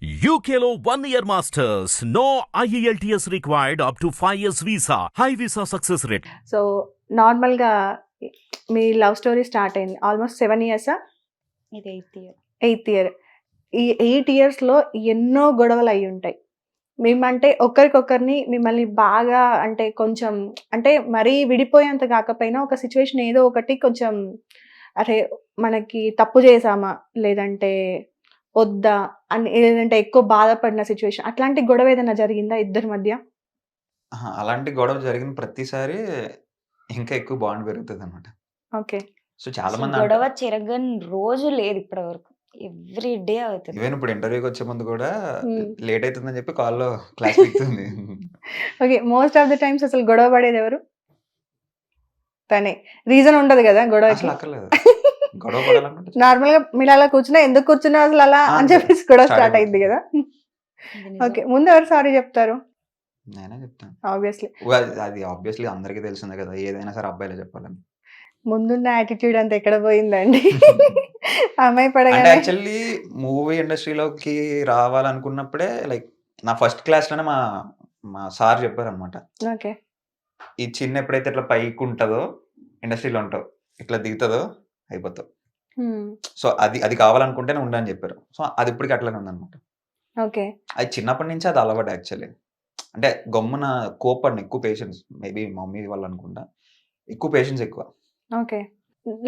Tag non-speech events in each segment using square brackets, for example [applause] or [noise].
One year masters. No E IELTS required up to 5 years visa. High visa success rate. So నార్మల్గా మీ love story start అయింది almost seven ఇయర్సా ఇది eighth year eighth year ఈ eight ఇయర్స్లో ఎన్నో గొడవలు అయి ఉంటాయి మేమంటే ఒకరికొకరిని మిమ్మల్ని బాగా అంటే కొంచెం అంటే మరీ విడిపోయేంత కాకపోయినా ఒక సిచ్యువేషన్ ఏదో ఒకటి కొంచెం అరే మనకి తప్పు చేసామా లేదంటే వద్దా అని లేదంటే ఎక్కువ బాధపడిన సిచ్యువేషన్ అట్లాంటి గొడవ ఏదైనా జరిగిందా ఇద్దరి మధ్య ఆహా! అలాంటి గొడవ జరిగిన ప్రతిసారి ఇంకా ఎక్కువ బాండ్ పెరుగుతది అనమాట. ఓకే సో చాలా అసలు మంది గొడవ చెరగని రోజు లేదు ఇప్పటి వరకు ఎవ్రీ డే అవుతుంది ఈవెన్ ఇప్పుడు ఇంటర్వ్యూకి వచ్చే ముందు కూడా Hmm. లేట్ అవుతుందని చెప్పి కాల్లో class పీకుతుంది. Okay most of the times అసలు గొడవ పడేది ఎవరు తనే రీజన్ ఉండదు కదా గొడవకి అసలు అక్కర్లేదు. నార్మల్గా మీరు అలా కూర్చున్నా ఎందుకు కూర్చున్నా అసలు అలా అని చెప్పేసి start స్టార్ట్. అయింది కదా. ఓకే ముందు ఎవరు సారీ చెప్తారు నేనే చెప్తాను. ఆబ్వియస్లీ అది ఆబ్వియస్లీ అందరికీ తెలిసిందే కదా! ఏదైనా సరే అబ్బాయిలే చెప్పాలని. ముందున్న యాటిట్యూడ్ అంతా ఎక్కడ పోయిందండి [laughs] అమ్మాయి పడగానే యాక్చువల్లీ మూవీ ఇండస్ట్రీలోకి రావాలనుకున్నప్పుడే లైక్ నా ఫస్ట్ క్లాస్‌లోనే మా మా సార్ చెప్పారనమాట. ఓకే ఈ చిన్న ఎప్పుడైతే ఇట్లా పైకి ఉంటదో ఇండస్ట్రీలో ఉంటావు. ఇట్లా దిగుతదో అయిపోతావు. సో అది అది కావాలనుకుంటేనే ఉండు అని చెప్పారు. సో అది ఇప్పటికి అట్లనే ఉందనమాట. ఓకే అది చిన్నప్పటి నుంచి అది అలవాటు యాక్చువల్లీ. అంటే గమ్మున కోప్పడను ఎక్కువ పేషెన్స్. మేబీ మమ్మీ వల్ల అనుకుంటా. ఎక్కువ పేషెన్స్ ఎక్కువ. ఓకే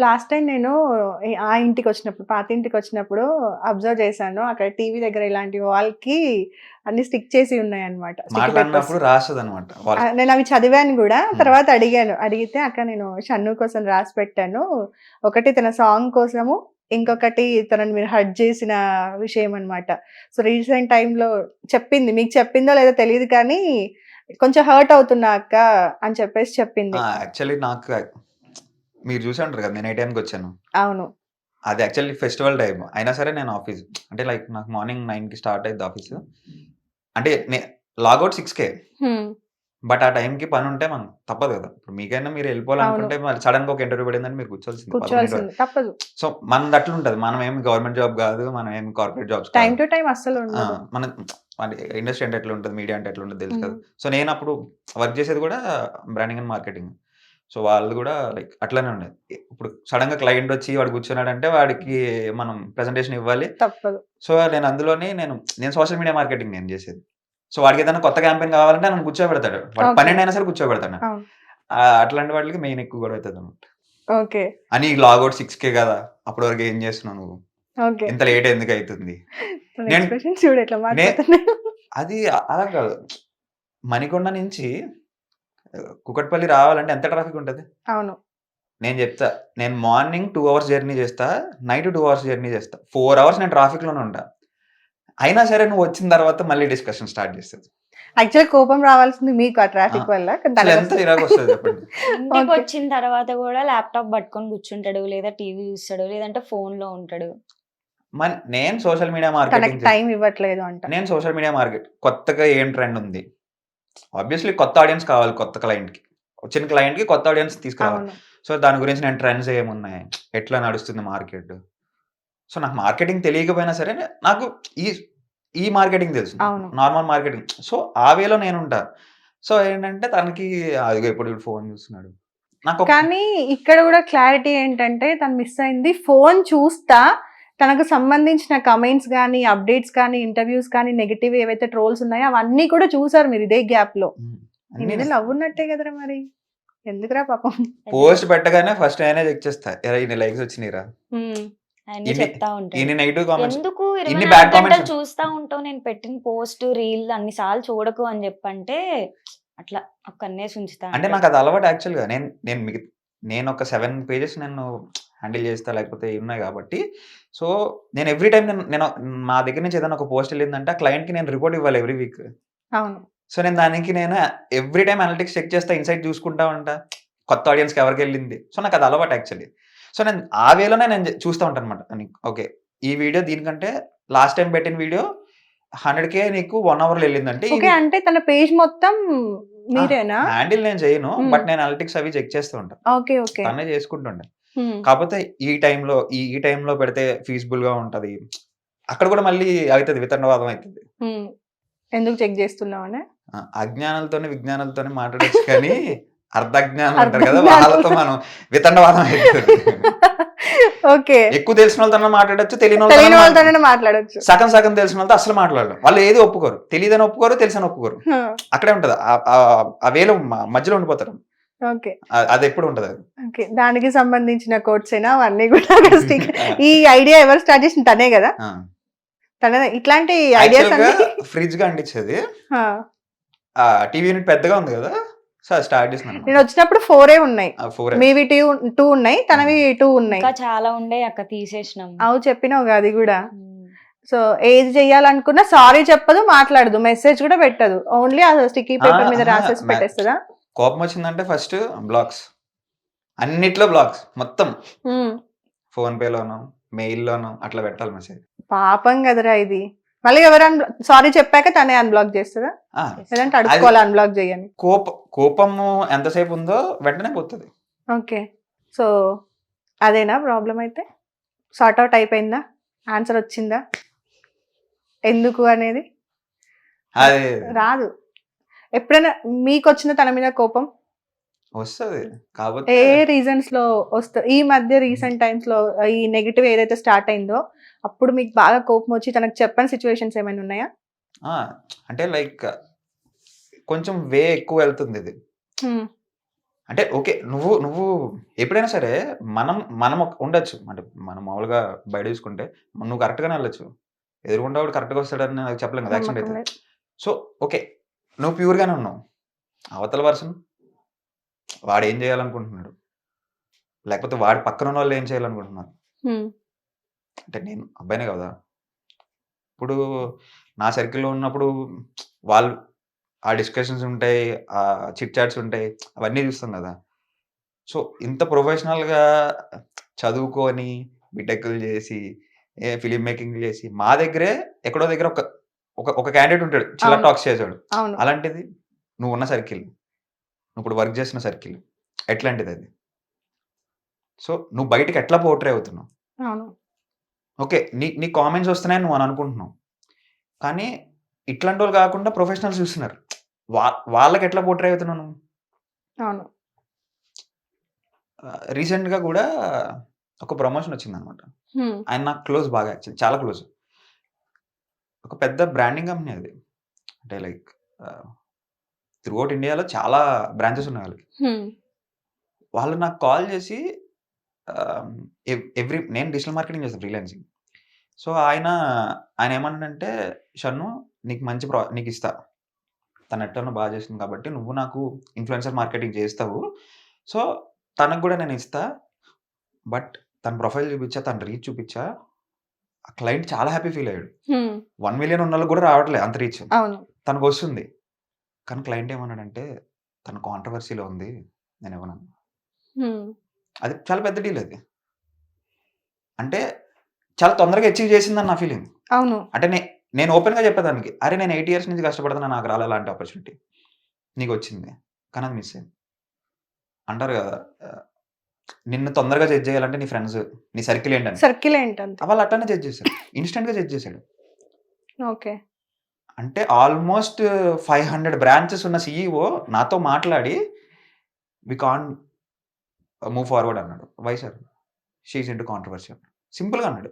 లాస్ట్ టైం నేను ఆ ఇంటికి వచ్చినప్పుడు పాత ఇంటికి వచ్చినప్పుడు అబ్జర్వ్ చేశాను. అక్కడ టీవీ దగ్గర ఇలాంటి వాల్కి అన్ని స్టిక్ చేసి ఉన్నాయి అనమాట నేను అవి చదివాను కూడా. తర్వాత అడిగాను. అడిగితే అక్క నేను షన్ను కోసం రాసి పెట్టాను. ఒకటి తన సాంగ్ కోసము ఇంకొకటి తనని మీరు హర్ట్ చేసిన విషయం అన్నమాట సో రీసెంట్ టైంలో చెప్పింది. మీకు చెప్పిందో లేదో తెలియదు కానీ కొంచెం హర్ట్ అవుతున్నా అక్క అని చెప్పేసి చెప్పింది! యాక్చువల్లీ నాకు మీరు చూసే ఉంటారు కదా! నేను ఏ టైంకి వచ్చాను. అవును అది యాక్చువల్లీ ఫెస్టివల్ టైమ్. అయినా సరే నేను ఆఫీస్ అంటే లైక్ నాకు మార్నింగ్ 9కి స్టార్ట్ అయిద్ది ఆఫీస్. అంటే లాగౌట్ 6కే. Hmm. బట్ ఆ టైంకి పని ఉంటే మనం తప్పదు కదా! ఇప్పుడు మీకైనా మీరు వెళ్ళిపోవాలనుకుంటే మరి సడెన్‌గా ఒక ఇంటర్వ్యూ పడిందని మీరు కూర్చోవాల్సిందే. 11 కూర్చోవాల్సింది తప్పదు సో మనది అట్లుంటది. మనం ఏమి గవర్నమెంట్ జాబ్ కాదు. మనం ఏమి corporate jobs time. To time! ఉండదు మన ఇండస్ట్రీ అంటే ఎట్లా ఉంటది? మీడియా అంటే ఎట్లా ఉంటది తెలుసు కదా! సో నేను అప్పుడు వర్క్ చేసేది కూడా బ్రాండింగ్ అండ్ మార్కెటింగ్. సో వాళ్ళు కూడా లైక్ అట్లనే ఉండేది. ఇప్పుడు సడెన్‌గా క్లయింట్ వచ్చి వాడు కూర్చున్నాడంటే వాడికి మనం ప్రెజెంటేషన్ ఇవ్వాలి. తప్పదు సో నేను అందులోనే నేను నేను సోషల్ మీడియా మార్కెటింగ్ నేను చేసేది. సో వాడికి ఏదైనా కొత్త క్యాంపెయిన్ కావాలంటే నన్ను కూర్చోబెడతాడు. వాడు. 12 అయినా సరే కూర్చోబెడతాను. అట్లాంటి వాటికి మెయిన్ ఎక్కువ గొడవ అవుతదన్నమాట. ఓకే అని లాగౌట్ 6కే కదా! అప్పటి వరకు ఏం చేస్తున్నావు నువ్వు? ఇంత లేట్ ఎందుకు నేను మాట్లాడుతున్నాడు అది అలా కాదు. మణికొండ నుంచి కూకట్పల్లి రావాలంటే ఎంత ట్రాఫిక్ ఉంటది? అవును నేను చెప్తా. నేను మార్నింగ్ 2 అవర్స్ జర్నీ చేస్తా. నైట్ 2 అవర్స్ జర్నీ చేస్తా. 4 అవర్స్ నేను ట్రాఫిక్‌లోనే ఉంటా. అయినా సరే నువ్వు వచ్చిన తర్వాత మళ్ళీ డిస్కషన్ స్టార్ట్ చేస్తది. యాక్చువల్ కోపం రావాల్సింది మీకు ఆ! ట్రాఫిక్ వల్ల. [laughs] ఇంటికి వచ్చిన తర్వాత కూడా ల్యాప్టాప్ పట్టుకొని కూర్చుంటాడు లేదా టీవీ చూస్తాడు లేదంటే ఫోన్లో ఉంటాడు మన్ నేను సోషల్ మీడియా చేస్తా. టైం ఇవ్వట్లేదు అంట నేను సోషల్ మీడియా మార్కెట్ కొత్తగా ఏం ట్రెండ్ ఉంది? ఆబ్వియస్లీ కొత్త ఆడియన్స్ కావాలి కొత్త క్లయింట్‌కి. వచ్చిన క్లయింట్‌కి కొత్త ఆడియన్స్ తీసుకురావాలి. సో దాని గురించి నేను ట్రెండ్స్ ఏమున్నాయి? ఎట్లా నడుస్తుంది మార్కెట్? సో నాకు మార్కెటింగ్ తెలియకపోయినా సరే నాకు ఈ ఈ మార్కెటింగ్ తెలుసు. Normal marketing. సో ఆ వేలో నేనుంటా. సో ఏంటంటే తనకి అదిగో ఇప్పుడు ఫోన్ చూస్తున్నాడు. నాకొక కానీ ఇక్కడ కూడా క్లారిటీ ఏంటంటే తను మిస్ అయింది ఫోన్ చూస్తా తనకు సంబంధించిన కమెంట్స్ కానీ అప్డేట్స్ కానీ ఇంటర్వ్యూస్ కానీ నెగిటివ్ ఏవైతే ట్రోల్స్ ఉన్నాయో అవన్నీ కూడా చూసారు మీరు ఇదే గ్యాప్లో. హ్మ్. నీ అన్నీ మీద లవ్ ఉన్నట్టే కదరా మరి. ఎందుకురా పాపం? [laughs] పోస్ట్ పెట్టగానే ఫస్ట్ నేనే చెక్ చేస్తా. ఇన్ని లైక్స్ వచ్చినాయిరా? అన్ని ఇన్ని నెగెటివ్ కామెంట్స్ ఎందుకు ఇన్ని బ్యాడ్ కామెంట్స్ చూస్తా ఉంటావు? నేను పెట్టిన పోస్ట్ రీల్ అన్నిసార్లు చూడకు అని చెప్పంటే అట్లా ఒక కన్నేసి ఉంచుతా అంటే నాకు అది అలవాటు యాక్చువల్‌గా. నేను నేను మిగ నేను ఒక 7 పేజెస్ నేను హ్యాండిల్ చేస్తా లేకపోతే ఉన్నాయి కాబట్టి సో నేను ఎవ్రీ టైమ్ నేను నేను మా దగ్గర నుంచి ఏదైనా ఒక పోస్ట్ వెళ్ళిందంటే ఆ క్లయింట్‌కి నేను రిపోర్ట్ ఇవ్వాలి ఎవ్రీ వీక్. అవును సో నేను దానికి నేను ఎవ్రీ టైమ్ అనలిటిక్స్ చెక్ చేస్తా. ఇన్‌సైట్ చూసుకుంటా ఉంటా. కొత్త ఆడియన్స్‌కి ఎవరికెళ్ళింది. సో నాకు అది అలవాటు యాక్చువల్లీ. సో నేను ఆ వేలోనే నేను చూస్తా ఉంటానన్నమాట. ఓకే. ఈ వీడియో దీనికంటే లాస్ట్ టైమ్ పెట్టిన వీడియో 100కే నీకు 1 అవర్‌లో వెళ్ళిందంటే అంటే తన పేజ్ మొత్తం మీరేనా హ్యాండిల్ నేను చేయను. బట్ నేను అనలిటిక్స్ అవి చెక్ చేస్తూ ఉంటా. ఓకే ఓకే తనే చేసుకుంటుండే. కాకపోతే ఈ టైంలో ఈ ఈ టైంలో పెడితే ఫీజిబుల్‌గా ఉంటది. అక్కడ కూడా మళ్ళీ అవుతుంది వితండవాదం అవుతుంది. ఎందుకు చెక్ చేస్తున్నావనే? ఆ, అజ్ఞానాలతోని విజ్ఞానాలతోని మాట్లాడచ్చు కానీ [laughs] అర్ధజ్ఞానం అంటారు కదా. వాళ్ళతో మనం వితండవాదం అవుతుంది [laughs] ఓకే. ఎక్కువ తెలిసిన వాళ్ళతో మాట్లాడచ్చు తెలియని వాళ్ళతో మాట్లాడొచ్చు. సగం సగం తెలిసిన వాళ్ళతో అసలు మాట్లాడలేం. వాళ్ళు ఏది ఒప్పుకోరు. తెలియదని ఒప్పుకోరు తెలిసిన ఒప్పుకోరు. అక్కడే ఉంటది. ఆ- వేలో మధ్యలో ఉండిపోతారు. ఓకే. అది ఎప్పుడు ఉంటది ఓకే. దానికి సంబంధించిన కోడ్స్ అయినా అవన్నీ కూడా [laughs] ఈ ఐడియా ఎవరు స్టార్ట్ చేసిన తనే కదా. తనే ఇట్లాంటి ఐడియాస్ ఫ్రిడ్జ్గా అంటించేది. టీవీ యూనిట్ పెద్దగా ఉంది కదా? సో స్టార్ట్ చేసిన నేను వచ్చినప్పుడు ఫోరే ఉన్నాయి. ఫోర్ మీవి టూ టూ ఉన్నాయి తనవి టూ ఉన్నాయి. ఇంకా చాలా ఉండే అక్క తీసేసినాం. అవు చెప్పినావు కదా అది కూడా. సో ఏది చెయ్యాలనుకున్నా సారీ చెప్పదు మాట్లాడదు. మెసేజ్ కూడా పెట్టదు. ఓన్లీ ఆ స్టిక్కీ పేపర్ మీద రాసేసి పెట్టేస్తుందా? కోపం వచ్చిందంటే ఫస్ట్ బ్లాక్స్. అన్నిట్లో బ్లాక్స్ మొత్తం. ఫోన్ పేలోను మెయిల్లోను అట్లా పెట్టాలి మెసేజ్. పాపం కదరా ఇది. మళ్ళీ ఎవరైనా సారీ చెప్పాక తనే అన్బ్లాక్ చేస్తుందా? లేదంటే అడుక్కోవాలి అన్బ్లాక్ చేయని. కోప కోపము ఎంతసేపు ఉందో వెంటనే పోతుంది. ఓకే. సో అదేనా ప్రాబ్లం అయితే? సార్ట్ అవుట్ అయిపోయిందా? ఆన్సర్ వచ్చిందా? ఎందుకు అనేది? అది. రాదు. ఎప్పుడైనా మీకు వచ్చిన తన మీద కోపం? వస్తుంది. కాకపోతే ఏ రీజన్స్లో వస్తా ఈ మధ్య రీసెంట్ టైమ్స్లో ఈ నెగిటివ్ ఏదైతే స్టార్ట్ అయిందో అప్పుడు మీకు బాగా కోపం వచ్చి తనకు చెప్పని సిచ్యువేషన్స్ ఏమైనా ఉన్నాయా? అంటే లైక్ కొంచెం వే ఎక్కువ వెళ్తుంది ఇది. అంటే ఓకే నువ్వు నువ్వు ఎప్పుడైనా సరే మనం మనం ఉండొచ్చు. అంటే మనం మామూలుగా బయట చూసుకుంటే నువ్వు కరెక్ట్గానే వెళ్ళొచ్చు. ఎదురుగుండా వాడు కరెక్ట్గా వస్తాడని నాకు చెప్పలేం కదా యాక్సిడెంట్ అయితే. So okay. నువ్వు ప్యూర్గానే ఉన్నావు. అవతల పర్సన్ వాడు ఏం చేయాలనుకుంటున్నాడు? లేకపోతే వాడి పక్కన ఉన్న వాళ్ళు ఏం చేయాలనుకుంటున్నారు. అంటే నేను అబ్బాయినే కదా. ఇప్పుడు నా సర్కిల్లో ఉన్నప్పుడు వాళ్ళు ఆ డిస్కషన్స్ ఉంటాయి ఆ చిట్ చాట్స్ ఉంటాయి అవన్నీ చూస్తాం కదా. సో ఇంత ప్రొఫెషనల్గా చదువుకొని బిటెక్లు చేసి ఏ ఫిలిం మేకింగ్ చేసి మా దగ్గరే ఎక్కడో దగ్గర ఒక ఒక ఒక క్యాండిడేట్ ఉంటాడు చిల్ల. టాక్స్ చేసాడు అలాంటిది నువ్వు ఉన్న సర్కిల్ నువ్వు ఇప్పుడు వర్క్ చేసిన సర్కిల్ ఎట్లాంటిది అది? సో నువ్వు బయటకి ఎట్లా పోర్ట్రే అవుతున్నావు? అవును. ఓకే నీ నీ కామెంట్స్ వస్తున్నాయని నువ్వు అని అనుకుంటున్నావు. కానీ ఇట్లాంటి వాళ్ళు కాకుండా ప్రొఫెషనల్స్ చూస్తున్నారు. వా వాళ్ళకి ఎట్లా పోర్ట్రే అవుతున్నావు నువ్వు? అవును. రీసెంట్గా కూడా ఒక ప్రమోషన్ వచ్చింది అనమాట. ఆయన నాకు క్లోజ్ బాగా చాలా క్లోజ్ ఒక పెద్ద బ్రాండింగ్ కంపెనీ అది. అంటే లైక్ త్రూఅవుట్ ఇండియాలో చాలా బ్రాంచెస్ ఉన్నాయి వాళ్ళకి. వాళ్ళు నాకు కాల్ చేసి ఎవ్రీ నేను డిజిటల్ మార్కెటింగ్ చేస్తాను ఫ్రీలాన్సింగ్. సో ఆయన ఆయన ఏమన్నాడంటే షన్ను నీకు మంచి ప్రా నీకు ఇస్తా. తను ఎట్టనో బాగా చేస్తుంది కాబట్టి నువ్వు నాకు ఇన్ఫ్లుయెన్సర్ మార్కెటింగ్ చేస్తావు సో తనకు కూడా నేను ఇస్తా. బట్ తన ప్రొఫైల్ చూపించా తన రీచ్ చూపించా. క్లయింట్ చాలా హ్యాపీ ఫీల్ అయ్యాడు. వన్ మిలియన్ ఉన్న కూడా రావట్లేదు అంత రీచ్. తనకు వస్తుంది. కానీ క్లయింట్ ఏమన్నాడంటే తన కాంట్రవర్సీలో ఉంది నేను హ్మ్. అది చాలా పెద్ద డీల్ అది. అంటే చాలా తొందరగా అచీవ్ చేసిందని నా ఫీలింగ్. అవును. అంటే నేను ఓపెన్గా చెప్పేదానికి అరే నేను ఎయిట్ ఇయర్స్ నుంచి కష్టపడుతున్నా నాకు రాలే అలాంటి ఆపర్చునిటీ నీకు వచ్చింది. కానీ అది మిస్ అయింది. అంటారు కదా నిన్ను తొందరగా జడ్జ్ చేయాలంటే నీ ఫ్రెండ్స్ నీ సర్కిల్ ఏంటని. సర్కిల్ ఏంటంతే. వాళ్ళు అట్లనే జడ్జ్ చేశాడు ఇన్స్టెంట్గా జడ్జ్ చేశాడు. ఓకే. అంటే ఆల్మోస్ట్ ఫైవ్ హండ్రెడ్ బ్రాంచెస్ ఉన్న సీఈఓ నాతో మాట్లాడి వి కాన్ మూవ్ ఫార్వర్డ్ అన్నాడు. Why sir she's into controversy సింపుల్గా అన్నాడు.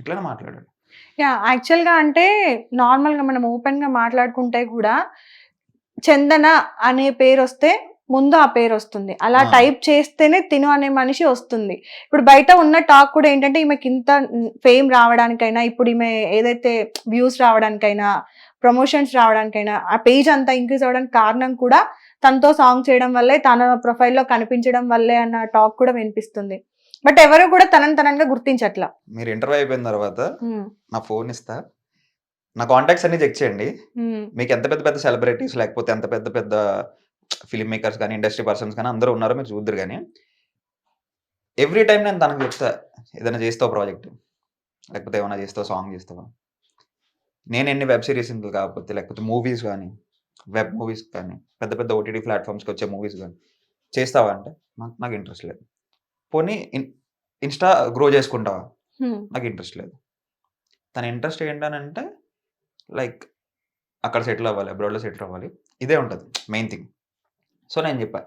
ఇట్లానే మాట్లాడాడు. యా యాక్చువల్గా అంటే నార్మల్గా మనం ఓపెన్గా మాట్లాడుకుంటే కూడా చందన అనే పేరు వస్తే ముందు ఆ పేరు వస్తుంది. అలా. టైప్ చేస్తేనే తిను అనే మనిషి వస్తుంది. ఇప్పుడు బయట ఉన్న టాక్ కూడా ఏంటంటే ఈమెకి ఇంత ఫేమ్ రావడానికైనా ఇప్పుడు ఈమె ఏదైతే వ్యూస్ రావడానికైనా ప్రమోషన్స్ రావడానికైనా ఆ పేజ్ అంతా ఇంక్రీజ్ అవ్వడానికి కారణం కూడా తనతో సాంగ్ చేయడం వల్లే తన ప్రొఫైల్లో కనిపించడం వల్లే అన్న టాక్ కూడా వినిపిస్తుంది. బట్ ఎవరు కూడా తనని తనంగా గుర్తించట్లా. మీరు ఇంటర్వ్యూ అయిపోయిన తర్వాత నా ఫోన్ ఇస్తా. నా కాంటాక్ట్స్ అన్ని చెక్ చేయండి. మీకు ఎంత పెద్ద పెద్ద సెలబ్రిటీస్ లేకపోతే ఎంత పెద్ద పెద్ద ఫిల్మ్ మేకర్స్ కానీ ఇండస్ట్రీ పర్సన్స్ కానీ అందరూ ఉన్నారో మీరు చూద్దరు కానీ. ఎవ్రీ టైం నేను తనకు చెప్తా ఏదైనా చేస్తావు ప్రాజెక్ట్ లేకపోతే ఏమైనా చేస్తావు సాంగ్ చేస్తావా? నేను ఎన్ని వెబ్ సిరీస్ కాకపోతే లేకపోతే మూవీస్ కానీ వెబ్ మూవీస్ కానీ పెద్ద పెద్ద ఓటీటీ ప్లాట్ఫామ్స్కి వచ్చే మూవీస్ కానీ చేస్తావా అంటే? నాకు నాకు ఇంట్రెస్ట్ లేదు. పోనీ ఇన్ ఇన్స్టా గ్రో చేసుకుంటావా. నాకు ఇంట్రెస్ట్ లేదు. తన ఇంట్రెస్ట్ ఏంటనంటే లైక్ అక్కడ సెటిల్ అవ్వాలి అబ్రాడ్లో సెటిల్ అవ్వాలి. ఇదే ఉంటుంది మెయిన్ థింగ్ సో నేను చెప్పా.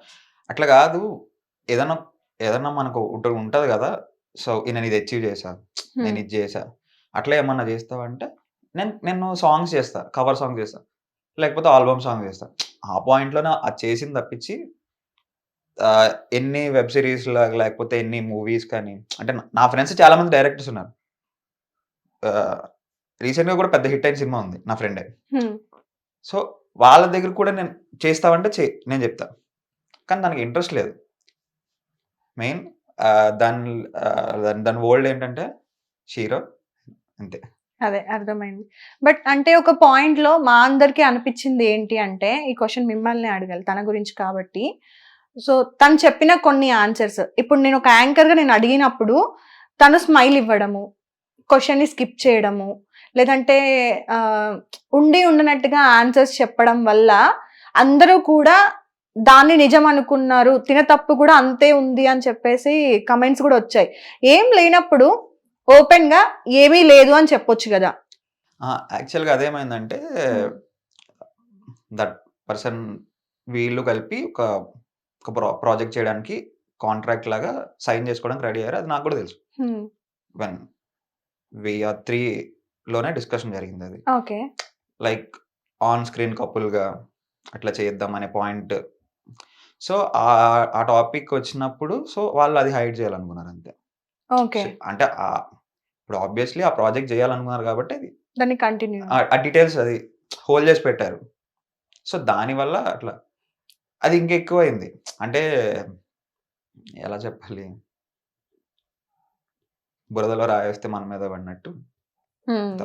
అట్లా కాదు. ఏదైనా ఏదన్నా మనకు ఉంటుంది కదా. సో నేను ఇది అచీవ్ చేశా. నేను ఇది చేశా. అట్లా ఏమన్నా చేస్తావంటే నేను నేను సాంగ్స్ చేస్తా కవర్ సాంగ్ చేస్తా. లేకపోతే ఆల్బమ్ సాంగ్ చేస్తా. ఆ పాయింట్లోనే అది చేసింది తప్పించి ఎన్ని వెబ్ సిరీస్ లేకపోతే ఎన్ని మూవీస్ కానీ అంటే నా- ఫ్రెండ్స్ చాలా మంది డైరెక్టర్స్ ఉన్నారు. రీసెంట్గా కూడా పెద్ద హిట్ అయిన సినిమా ఉంది నా ఫ్రెండే. సో వాళ్ళ దగ్గర కూడా నేను చేస్తావంటే చే నేను చెప్తా. కానీ దానికి ఇంట్రెస్ట్ లేదు. మెయిన్ దాని దాని దాని వరల్డ్ ఏంటంటే షీరో అంతే. అదే అర్థమైంది. బట్ అంటే ఒక పాయింట్లో మా అందరికి అనిపించింది ఏంటి అంటే ఈ క్వశ్చన్ మిమ్మల్ని అడగాలి తన గురించి కాబట్టి. సో తను చెప్పిన కొన్ని ఆన్సర్స్ ఇప్పుడు నేను ఒక యాంకర్గా నేను అడిగినప్పుడు తను స్మైల్ ఇవ్వడము క్వశ్చన్ని స్కిప్ చేయడము లేదంటే ఉండి ఉండనట్టుగా ఆన్సర్స్ చెప్పడం వల్ల అందరూ కూడా దాన్ని నిజం అనుకున్నారు తిన తప్పు కూడా అంతే ఉంది అని చెప్పేసి కమెంట్స్ కూడా వచ్చాయి. ఏం లేనప్పుడు ఓపెన్గా ఏమీ లేదు అని చెప్పొచ్చు కదా. యాక్చువల్గా అదేమైందంటే దట్ పర్సన్ వీళ్ళు కలిపి ఒక ఒక ప్రా ప్రాజెక్ట్ చేయడానికి కాంట్రాక్ట్ లాగా సైన్ చేసుకోవడానికి రెడీ అయ్యారు. అది నాకు కూడా తెలుసు. వెన్ వీఆర్ త్రీలోనే డిస్కషన్ జరిగింది అది ఓకే. లైక్ ఆన్ స్క్రీన్ కపుల్గా అట్లా చేద్దాం అనే పాయింట్. సో ఆ ఆ టాపిక్ వచ్చినప్పుడు సో వాళ్ళు అది హైడ్ చేయాలనుకున్నారు అంతే. ఓకే. అంటే ఆ- ఇప్పుడు ఆబ్వియస్లీ ఆ ప్రాజెక్ట్ చేయాలనుకున్నారు కాబట్టి అది దాన్ని కంటిన్యూ. ఆ- డీటెయిల్స్ అది హోల్డ్ చేసి పెట్టారు. సో దానివల్ల అట్లా అది ఇంకెక్కువ అయింది అంటే ఎలా చెప్పాలి? బురదలో రాయేస్తే మన మీద పడినట్టు.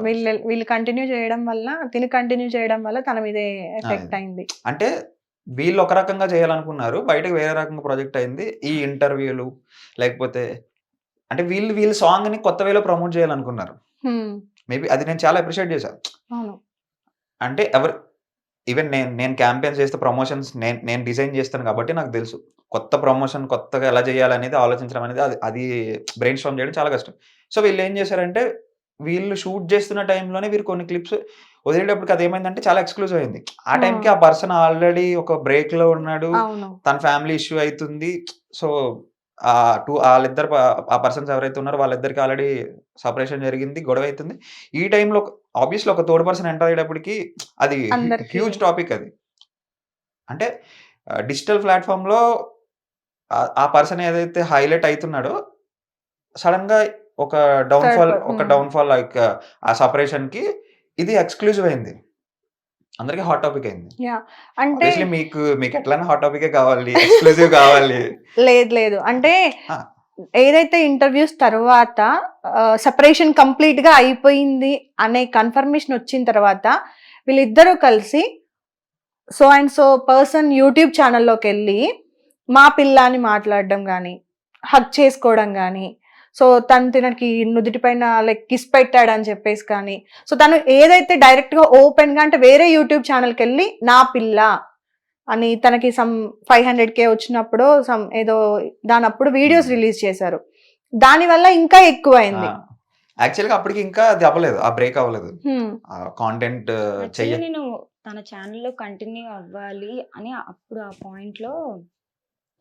వీళ్ళు వీళ్ళు కంటిన్యూ చేయడం వల్ల తిని కంటిన్యూ చేయడం వల్ల తన మీదే ఎఫెక్ట్. అయింది. అంటే వీళ్ళు ఒక రకంగా చేయాలనుకున్నారు బయటకు వేరే రకంగా ప్రాజెక్ట్ అయింది ఈ ఇంటర్వ్యూలు లేకపోతే అంటే వీళ్ళు వీళ్ళ సాంగ్ని కొత్త వేలో ప్రమోట్ చేయాలనుకున్నారు. మేబీ అది నేను చాలా అప్రిషియేట్ చేశాను అంటే ఎవరు ఈవెన్ నేను నేను క్యాంపెయిన్స్ చేస్తే ప్రమోషన్స్ నేను నేను డిజైన్ చేస్తాను కాబట్టి నాకు తెలుసు. కొత్త ప్రమోషన్ కొత్తగా ఎలా చేయాలనేది ఆలోచించడం అనేది అది అది బ్రెయిన్ స్టామ్ చేయడం చాలా కష్టం. సో వీళ్ళు ఏం చేశారంటే వీళ్ళు షూట్ చేస్తున్న టైంలోనే వీరు కొన్ని క్లిప్స్ వదిలేటప్పటికి అది ఏమైందంటే చాలా ఎక్స్క్లూజివ్ అయింది. ఆ టైంకి ఆ పర్సన్ ఆల్రెడీ ఒక బ్రేక్లో ఉన్నాడు తన ఫ్యామిలీ ఇష్యూ అవుతుంది సో ఆ టూ వాళ్ళిద్దరు ఆ పర్సన్స్ ఎవరైతే ఉన్నారో వాళ్ళిద్దరికి ఆల్రెడీ సపరేషన్ జరిగింది గొడవ అవుతుంది ఈ టైంలో ఆబ్వియస్లీ ఒక థర్డ్ పర్సన్ ఎంటర్ అయ్యేటప్పటికి అది. హ్యూజ్ టాపిక్ అది. అంటే డిజిటల్ ప్లాట్ఫామ్లో ఆ- ఆ పర్సన్ ఏదైతే హైలైట్ అవుతున్నాడో సడన్గా ఒక డౌన్ఫాల్ ఒక. డౌన్ఫాల్ లైక్ ఆ సపరేషన్కి ఇది ఎక్స్క్లూజివ్ అయింది. అందరికి హాట్ టాపిక్ అయింది. అంటే మీకు మీకు ఎట్లైనా హాట్ టాపిక్ కావాలి ఎక్స్క్లూజివ్ కావాలి. [laughs] లేదు లేదు. అంటే. ఏదైతే ఇంటర్వ్యూస్ తర్వాత సపరేషన్ కంప్లీట్గా అయిపోయింది అనే కన్ఫర్మేషన్ వచ్చిన తర్వాత వీళ్ళిద్దరూ కలిసి so and so person YouTube ఛానల్లోకి వెళ్ళి మా పిల్ల అని మాట్లాడడం కానీ హక్ చేసుకోవడం కానీ సో తను తినకి నుదుటి పైన లైక్ కిస్ పెట్టాడని చెప్పేసి కానీ. సో తను ఏదైతే డైరెక్ట్గా ఓపెన్గా అంటే వేరే యూట్యూబ్ ఛానల్కి వెళ్ళి నా పిల్ల అని తనకి సమ్ ఫైవ్ హండ్రెడ్ కే వచ్చినప్పుడు సమ్ ఏదో దాని అప్పుడు వీడియోస్ రిలీజ్ చేశారు. దాని వల్ల ఇంకా ఎక్కువ అయింది యాక్చువల్గా అప్పటికి ఇంకా అది అవ్వలేదు ఆ బ్రేక్ అవ్వలేదు. కాంటెంట్ Actually చెయ్య నేను తన ఛానల్లో కంటిన్యూ అవ్వాలి అని అప్పుడు ఆ పాయింట్లో